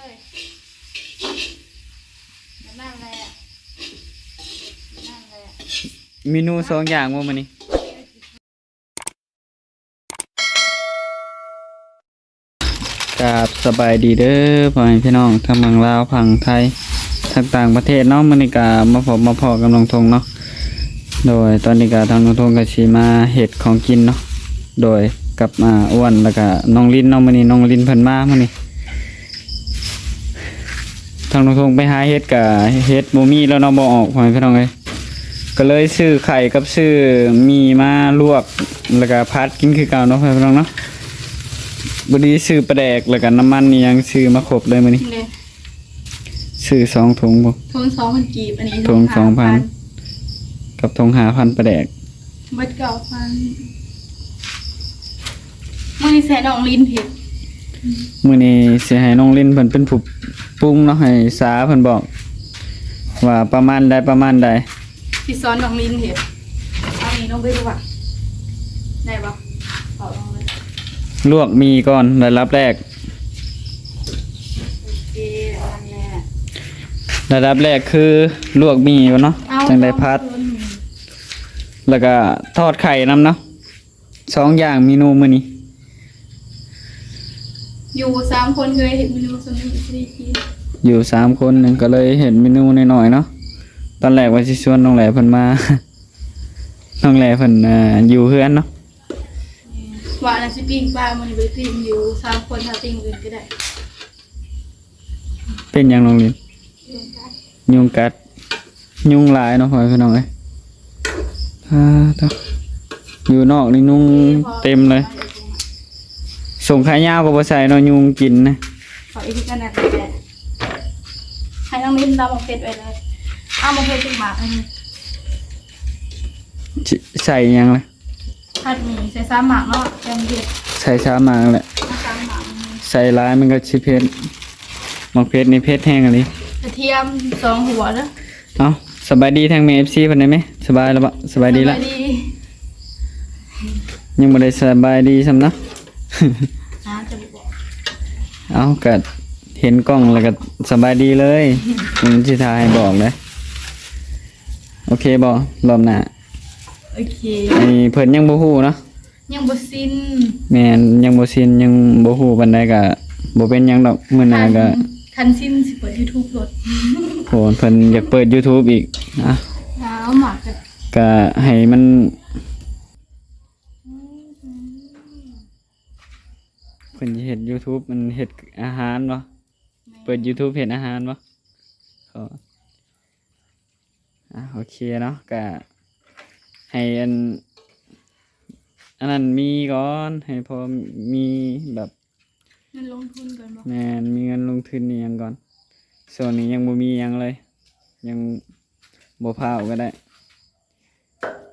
เลยแบบนั่นแหละแบบนั่นแหละเมนูสองอย่างว่ามื้อนี้กับสบายดีเด้อพ่อแม่พี่น้องทั้งเมืองลาวพังไทยทั้งต่างประเทศเนาะมื้อนี้ก็มาพบมาพอกับน้องทงเนาะโดยตอนนี้ก็ทางน้องทงก็สิมาเฮ็ดของกินเนาะโดยกับมาอ้วนแล้วก็น้องลินเนาะมื้อนี้น้องลินเพิ่นมามื้อนี้ ทางน้องทงไปหาเฮ็ดกับเฮ็ดบ่มีแล้วเนาะบ่ออกพ่อแม่พี่น้องเอ้ยก็เลยซื้อไข่กับซื้อมีมาลวกแล้วก็พัดกินคือเก่าเนาะพี่น้องเนาะบดีซื้อปลาแดกแล้วก็น้ำมันนี่ยังซื้อมาครบเลยมื้อนี้เลยซื้อสองถุงบ่ทงสองพันกีบอันนี้ทง2,000กับถุง5,000ปลาแดกเบิดเก้าพันมือนี้ใส่ดองลิ้นเผ็ดมื้อนี้สิให้น้องลินเพิ่นเป็นผู้ ปรุงเนาะให้สาเพิ่นบอก ว่าประมาณใดประมาณใดที่ซ้อนดองลิ้นเผ็ดเอานี้ลงไปดูว่ะได้ปะเอาลงเลยลวกมีก่อนระดับแรก โอเคอันแหละระดับแรกคือลวกมีก่อนเนาะเอาจังได้พัด แล้วก็ทอดไข่น้ำเนาะสองอย่างเมนูมื้อนี้ อยู่สามคนเคยเห็นเมนูสมิธรีทีอยู่สามคนหนึ่งก็เลยเห็นเมนูหน่อยๆเนาะตอนแรกว่าสิชวนน้องแหล่เพิ่นมา น้องแหล่เพิ่นเอ่ออยู่เฮือนเนาะว่าอันนั้นสิปิ้งปลามันไปปิ้งอยู่สามคนถ้าปิ้งอื่นก็ได้เป็นหยังน้องลินยุงกัด ยุงหลายเนาะพ่อพี่น้องเอ้ยอ่าต่ออยู่นอกนี่ยุงเต็มเลย ส่งขายาวก็บ่ใส่เนาะยุงกินนะขออีกทีกันนะแต่ให้น้องมิ้นตามมาเฟซไว้เลยเอามาเฟซสิหมากอันนี้สิใส่หยังเลยผัดหมี่ใส่ซ้ำหมากเนาะแกงเผ็ดใส่ช้ามาแหละ เอาซ้ำหมากอันนี้ใส่ร้ายมันก็ชิเพชรมักเพชรนี่เพชรแห้งอะไรกระเทียมสองหัวเด้อเอาสบายดีทางเมฟซีเพิ่นได้ไหมสบายแล้วปะสบายดีละสบายดียังบ่ได้สบายดีซ้ำเนาะนะจะบอก เอาก็เห็นกล้องแล้วก็สบายดีเลยมันสิทายให้บอกเลยโอเคบ่รอบหน้าโอเคไอ้เพิ่นยังบ่ฮู้เนาะยังบ่สิ้นแม่นยังบ่ชินยังบ่ฮู้ปานใดก็บ่เป็นหยังดอกมื้อหน้าก็คันสิ้นสิเปิด YouTube รถโหเพิ่นอยากเปิด YouTube อีกอะเอาหมากกับก็ให้มัน เพิ่นสิเฮ็ด YouTube มันเฮ็ดอาหารบ่เปิด YouTube เฮ็ดอาหารบ่ก็อะโอเคเนาะก็ให้อันอันนั้นมีก่อนให้พอมีแบบเงินลงทุนก่อนบอกแม่นมีเงินลงทุนนี่ยังก่อน ส่วนนี้ยังบ่มีหยังเลย ยังบ่พาวก็ได้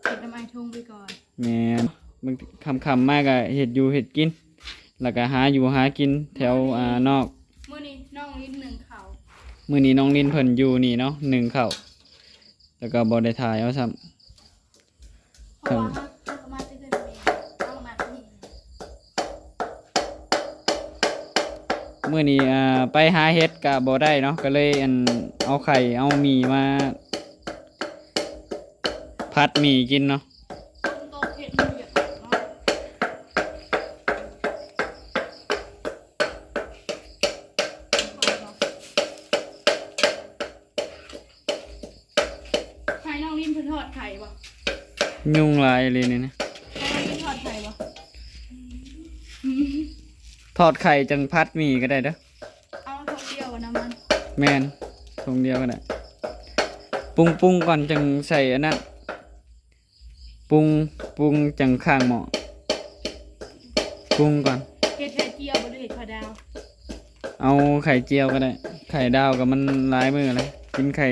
เก็บน้ำไอทงไปก่อนแม่นบางทีคำๆมากอะเห็ดอยู่เห็ดกิน แล้วก็หาอยู่หากินแถวอ่านอก มื้อนี้น้องลิ้นหนึ่งเขามื้อนี้น้องลินเพิ่นอยู่นี่เนาะหนึ่งเข้าวแล้วก็บ่ได้ถ่ายเอาซ้ำ เพราะว่าเขาเขามาเตือนเองเอามาที่นี่มื้อนี้อ่าไปหาเห็ดก็บ่ได้เนาะก็เลยอันเอาไข่เอาหมี่มาพัดหมี่กินเนาะายเลยนี่นะให้น้องลิ้นทอดไข่บ่ทอดไข่จังพัดหมี่ก็ได้เด้อเอาทงเดียวกับน้ำมันแม่นทงเดียวก็ได้ปรุงปรุงก่อนจังใส่อันนั้นปรุงปรุงจังข้างหม้อปรุงก่อนเห็ดไข่เจียวบ่ได้เห็ดไข่ดาว เอาไข่เจียวก็ได้ ไข่ดาวกับมันหลายมือเลยกินไข่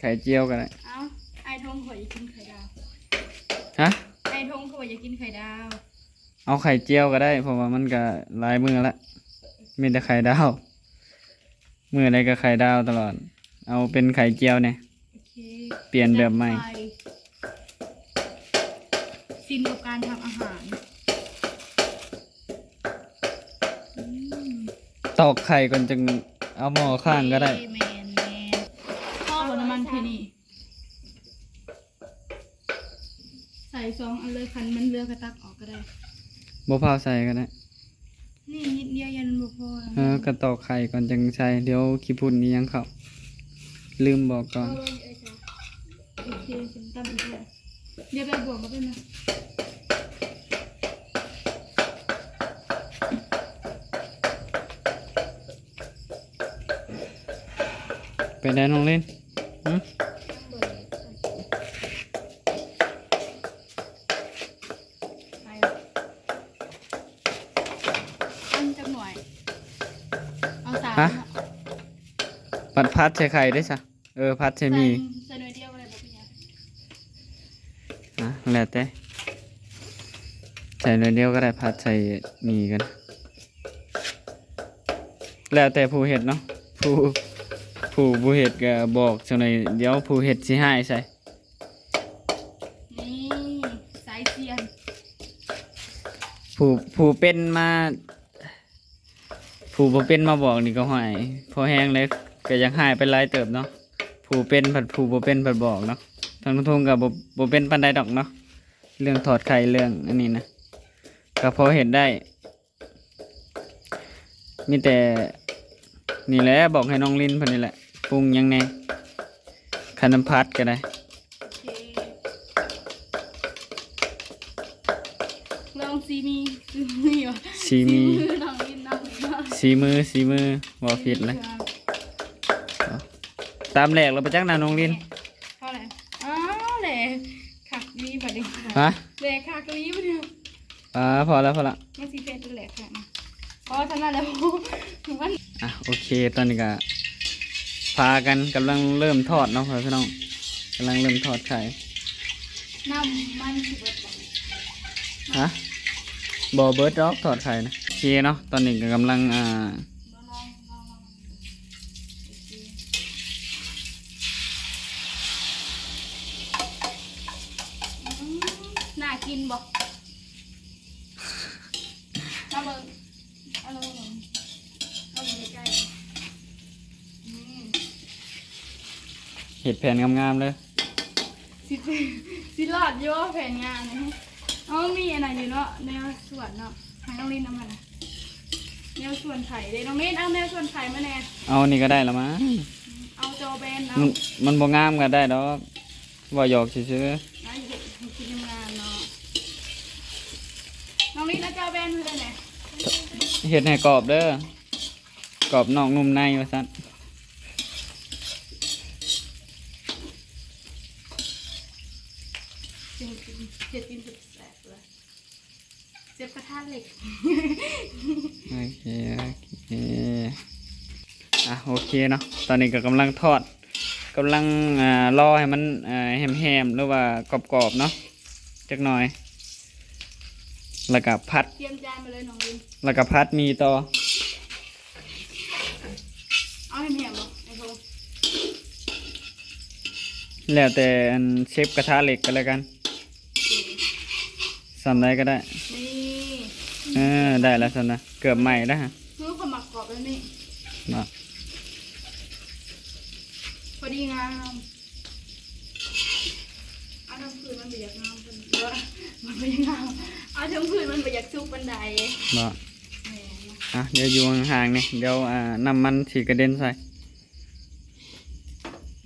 ไข่เจียวก็ได้ ฮะไอทงเขาอยากกินไข่ดาวเอาไข่เจียวก็ได้ เพราะว่ามันก็หลายมือละมีแต่ไข่ดาวมืออะไรก็ไข่ดาวตลอด เอาเป็นไข่เจียวเนี่ยโอเคเปลี่ยนแบบใหม่ จัดไปซินกับการทำอาหารอืมตอกไข่ก่อนจึงเอาหม้อข้างก็ได้แมนแมนพ่อบนน้ำมันที่นี่ ใส่สองอันเลยคันมันเลือกกระตักออกก็ได้ บ่พาวใส่ก็ได้นี่นิดเดียวยันบ่พอเออกระตอกไข่ก่อนจึงใส่เดี๋ยวขี้พุ่นนี้ยังเข้าลืมบอกก่อนโอเคฉันตั้มอีกแล้วเดี๋ยวไปบวกมาเป็นนะไปได้น้องเล่นหึไปัดพัดใส่ไข่ได้ซะเออพัดใส่หมีใส่หน่อยเดียวก็ได้บ่เป็นหยังนะแล้วแต่ใส่หน่อยเดียวก็ได้พัดใส่หมีกัน แล้วแต่ผู้เห็ดเนาะผู้ผู้ผู้เห็ดก็บอกจังหน่อยเดี๋ยวผู้เห็ดสิให้ใส่นี่สายเสียนผู้ผู้เป็นมา ผู้บ่เป็นมาบอกนี่ก็หายพอแห้งเลย ก็ยังหายไปหลายเติบเนาะผู้เป็นผัดผู้บ่เป็นผัดบอกเนาะทางทุ่งทงกับบ่บ่เป็นปันใดดอกเนาะเรื่องถอดไข่เรื่องอันนี้นะก็พอเห็นได้ มีแต่นี่แหละบอกให้น้องลินเพิ่นนี่แหละปรุงหยังแน่คันน้ำพัดก็ได้โอเคลองซีมีซีมีวะสีมีมือน้องกินน้องเนาะสีมือสีมือบ่ผิดเลย ตามแหลกเราไปจักหนาน้องลินเพราะอะไรอ้าวแหละขักนี้บัดนี้ฮะแหละขักนี้บัดนี้อ่าพอแล้วพอละมันสีเป็นแหละขักนะเพราะฉะนั้นแล้วมันอะโอเคตอนนี้ก็พากันกำลังเริ่มทอดเนาะพี่น้องกำลังเริ่มทอดไข่น้ำมันสิเบิดบ่ฮะบอเบิร์ดดอกทอดไข่นะโอเคเนาะตอนนี้ก็กำลังอ่า ลองลองลองลองโอเคอืมน่ากินบ่เอาเบิ่งเอาลงเอาลงใกล้ๆอืม เห็ดแผ่นงามๆเลยสิสิรอดอยู่แผนงานนะเอามีอันไหนอยู่เนาะแนวสวนเนาะให้น้องลินเอามานะแนวสวนไผ่เลยน้องลินเอาแนวสวนไผ่มาแน่เอานี่ก็ได้ละมั้งเอาโจแบนเอามันมันบ่งามก็ได้ดอกว่าหยอกซื่อเอาอยู่กินงานเนาะน้องลินเอาโจแบนมาเลยแน่ๆเห็ดให้กรอบเด้อกรอบนอกนุ่มในว่าซั่น จริงจริงเจ็ดจินสุดแสบเลย เจ็บกระทะเหล็ก โอเค โอเค อะ โอเคเนาะ ตอนนี้ก็กำลังทอดกำลังอ่ารอให้มันอ่าแฮมๆ หรือว่ากรอบๆ เนาะจักหน่อย แล้วก็พัด เตรียมจานมาเลยน้องลินแล้วก็พัดมีต่อ เอาแหมๆบ่ไอ้โบแล้วแต่อันเชฟกระทะเหล็กก็แล้วกันสำได้ก็ได้นี่ เออได้แล้วสำนะเกือบใหม่แล้วฮะคือขมักกรอบแล้วนี่เนาะพอดีงามเอาทั้งผืนมันไปอยากงามเป็นว่ามันไปอยากงามเอาทั้งผืนมันไปอยากซุกบันไดเนาะแหมอะเดี๋ยวอยู่ห่างๆนี่เดี๋ยวอ่าน้ำมันสีกระเด็นใส่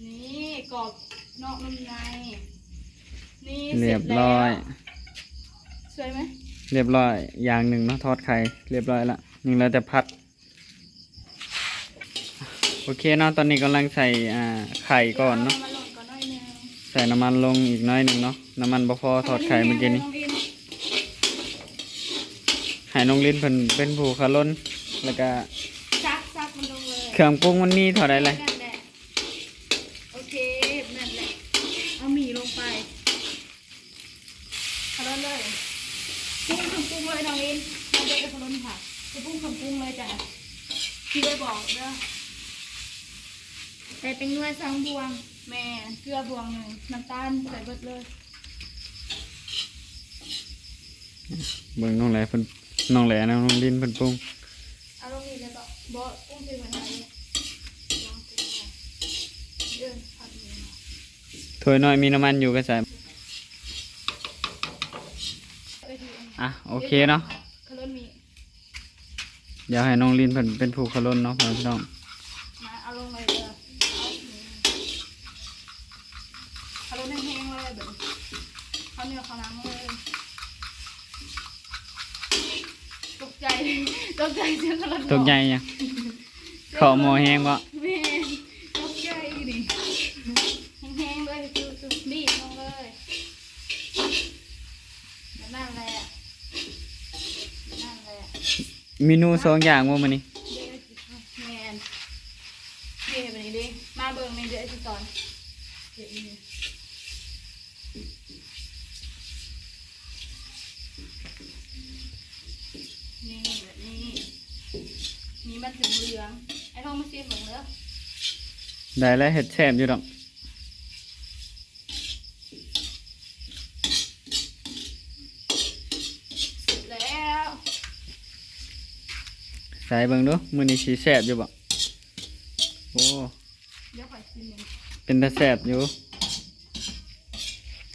นี่กรอบนอกนุ่มในนี่เรียบร้อย สวยไหม เรียบร้อยอย่างหนึ่งเนาะทอดไข่เรียบร้อยละนี่เราจะพัด โอเคเนาะตอนนี้กำลังใส่อ่าไข่ก่อนเนาะมาลงก่อนหน่อยหนึงใส่น้ำมันลงอีกน้อยหนึ่งเนาะน้ำมันบ่พอทอดไข่เมื่อกี้นี้งลินให้น้องลิ้นเป็นเป็นผู้ขาล้นแล้วก็ซักซักมันลงเลยเครื่องปรุงมันมีเท่าไรเลยนั่นแหละโอเคนั่นแหละเอาหมี่ลงไปเอาลงเลยปรุงคำปรุง เลยน้องลินเราเด็กกับขนมผักจะปรุงคำปรุงเลยจ้ะที่ได้บอกเด้อแต่เป็นนวดสังบวง แม่เกลือบวงหนึ่งน้ำตาลใส่เบิดเลยเบิ่งน้องแหล่เพิ่นน้องแหล่นะน้องลิ้นเพิ่นปรุงเอาลงนี่เลยบอกบออุ้มไปวันไหนลองไปดูเดินผัดหมูนะถ้วยน้อยมีน้ำมันอยู่ก็ใส่ ไปดู อันนี้อะโอเคเนาะคาร์มีเดี๋ยวให้น้องลินเพิ่นเป็นผู้เคารพเนาะพ่อพี่น้องมาเอาลงเลยเด้อเอาหมูคาร์แห้งๆเลยแบบข้าวเหนียวข้าวน้ำเลยตกใจตกใจเสียงคาร์ตกใจยังขอหมอแห้งบ่แม่ตกใจดิแห้งๆเลยจุ๊บๆนี่ลงเลยแบบนั่นแหละแบบนั่นแหละ เมนูสองอย่างว่ามื้อนี้เดี๋ยวสิแมนเดี๋ยวแบบนี้ดิมาเบิ่งในเดี๋ยวสิสอนเดี๋ยวนี้นี่แบบนี้มีมันถึงเหลืองไอ้ทองมาซีเหมือนเด้อได้แล้วเฮ็ดแซ่บอยู่ดอก เสร็จแล้ว ใส่เบิ่งดูมื้อนี้สิแซ่บอยู่บ่โอ้เดี๋ยวขอชิมหนึ่งเป็นตาแซ่บอยู่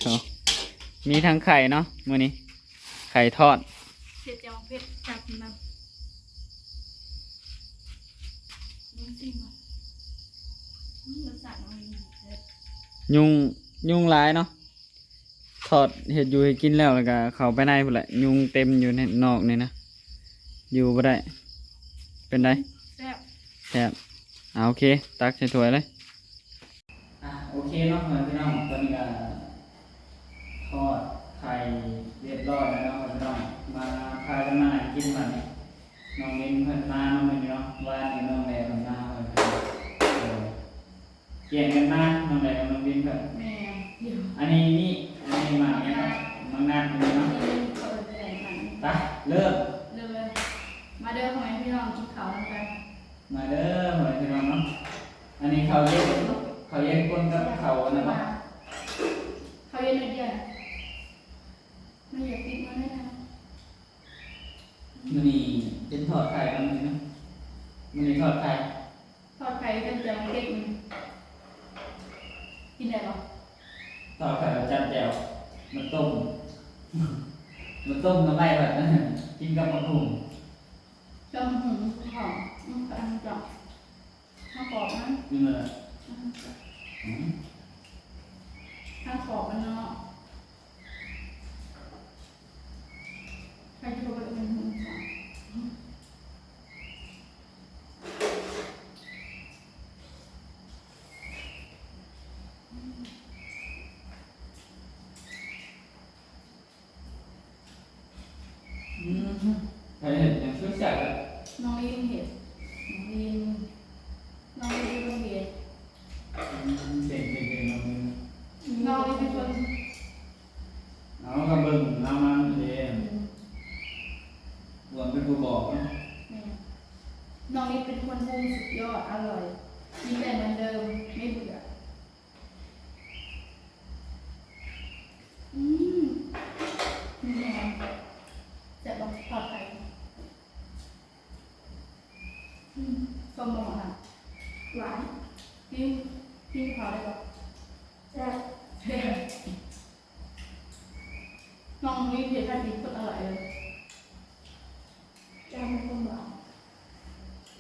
เอามีทั้งไข่เนาะมื้อนี้ ไข่ทอดเสร็จจะวางเพชรจับมันดูสิมาอืมรสชาติมันดีเด็ดยุงยุงหลายเนาะทอดเห็ดอยู่ให้กินแล้วแล้วก็เข้าไปในพุ่นแหละยุงเต็มอยู่ในนอกนี่นะอยู่บ่ได้ เป็นไดแซ่บแซ่บอ่าโอเค ตักใส่ถ้วยเลย อะโอเคเนาะพี่น้องตอนนี้ก็ทอดไข่เรียบร้อยแล้วเนาะพี่น้องมาพากันมานั่งกินบัดนี้น้องเล่นเพิ่นมาเนาะมื้อนี้เนาะว่านี่น้องแดงเพิ่นมาเพิ่นก็เออเกี่ยงกันมาน้องแดงกับน้องดินเพิ่นแม่เดี๋ยวอันนี้นี่อันนี้มาเนี่ยครับมังนานนี่เนาะเปิดแหล่งมันไปเริ่มเร็วเลย มาเด้อพ่อแม่พี่น้องกินข้าวแล้วกันมาเด้อหมวยพี่น้องเนาะ อันนี้เขาวเย็นเขาวเย็นก้นกับเขาวอันนะเนาะเขาเย็นนิดเดียวไม่อยากปิดมันได้นะมันนี่เป็นทอดไข่กันนี่เนาะมันนี่ทอดไข่ทอดไข่กันจะเก็บมันกินได้หรอทอดไข่แล้วจัดแจ่วมันต้ม มันต้มน้ำไม่แบบนั้นกินกับมะขุ่มจมหูหอมมันกำลังจับข้าวกรอบ นะนี่มันอืมข้าวกรอบมันเนาะใครโทรไปเป็นหูหอมอืมใครเห็นอย่างชุดจักรอะน้องลินเห็ดน้องลินน้องลินเป็นเห็ด อืมเก่งเก่งเก่งน้องนี่ น้องลินเป็นคน เอากระเบิ่งน้ำมันเด้รวมเป็นผู้บอกเนาะ น้องลินเป็นคนปรุงสุดยอดอร่อยกินแต่เหมือนเดิมไม่เบื่ออืมมีแหนมจะลองทอดไข่อืมส้มบองอะ หวานพี่พี่ขอได้ปะแซ่บแซ่บน้องลินเผ็ดทันทีคนอร่อยเลยแซ่บไม่ต้มหวาน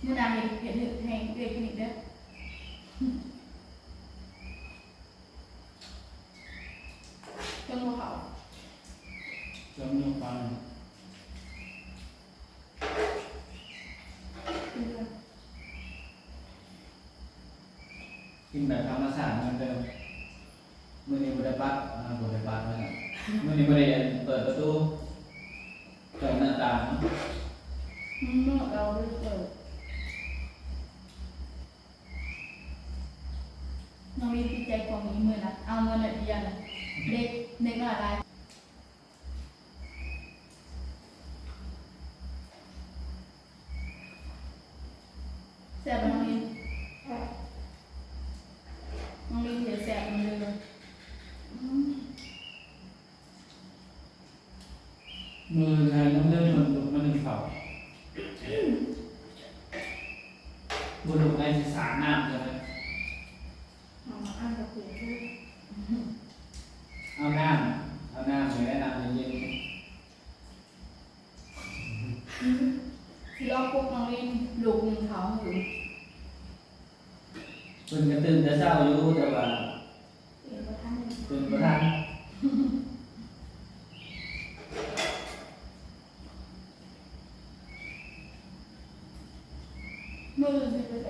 มื่อนานเห็นเห็นแห่งเด็กนิดเด้อจนหัวเขา จำยกฟัง เป็นเรื่อง กินแบบธรรมชาติเหมือนเดิมมื่อนี้บริบัตอ่าบริบัตแล้วมื่อนี้บริเปิดประตูเปิดหน้าต่างเมื่อเราได้เปิดน้องมีจิตใจของมีมือนะเอาเงินเดือนนะเด็กเด็กอะไรแซ่บไหมน้องลินน้องลินเดี๋ยวแซ่บมันเลยอืม มือใครน้ำเลือดมันลุกมาหนึ่งเข่าบุรุษในสารน้ำเลยเอามาอ่านกับเพื่อนด้วยเอาน้ำเอาน้ำเลยได้น้ำเย็นสิรอบพวกน้องลินลูกหนึ่งเขาอยู่ๆเป็นกระตื่นแต่เช้าอยู่แต่ว่า เอ็นประทัน ตื่นประทัน มือสิไปไหน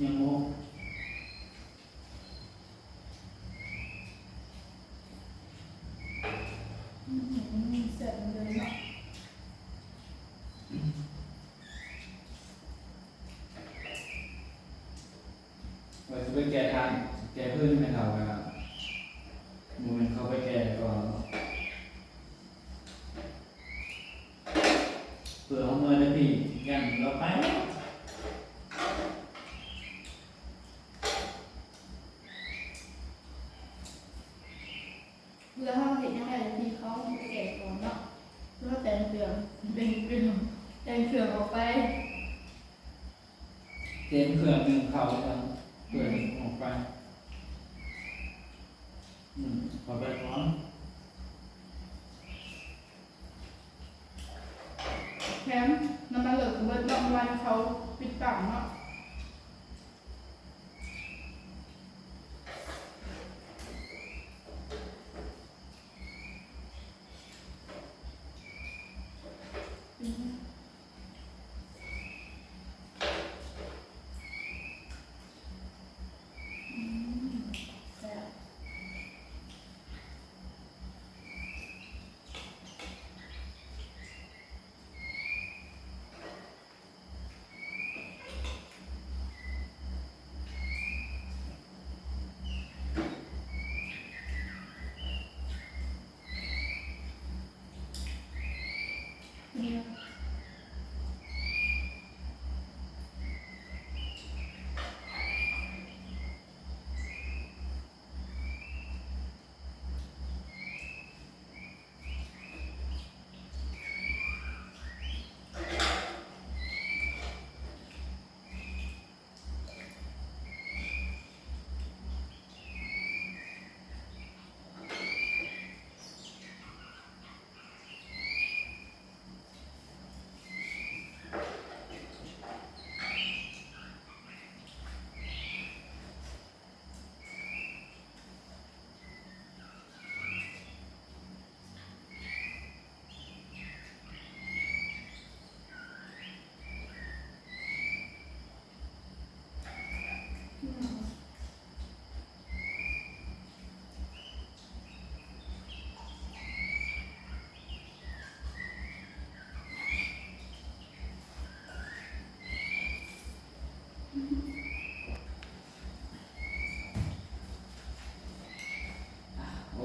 ยังโม อืมเสร็จเลยเนาะ ว่าจะไปแก่ทานแก่พื้นไม่เท่ากันมูมันเข้าไปแก่ก่อนเผื่อเอาเงินนะพี่ยังเราไป เพื่อห้ามเห็นยังไงที่เขาไปแก่ก่อนเนาะเพื่อแต่งเครื่องแต่งเครื่องแต่งเครื่ ออกไปเต็มเผื่อหนึ่งเขาจะเปิดออกไป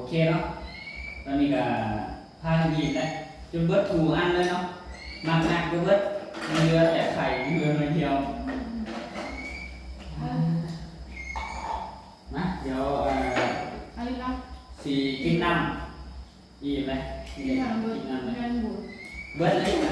เคเนาะตอนนี้ก็พาทีมแล้วจนเบิดถูอันเลยเนาะหนักหนักๆก็เบิดมีเรือแต่ไข่เรือมาเดียวนะเดี๋ยวเอ่ออันนี้นะสีกินน้ำอีกไหมกินที่ทางเบิดน้ำไหมเงินบุญเบิดเลยนะ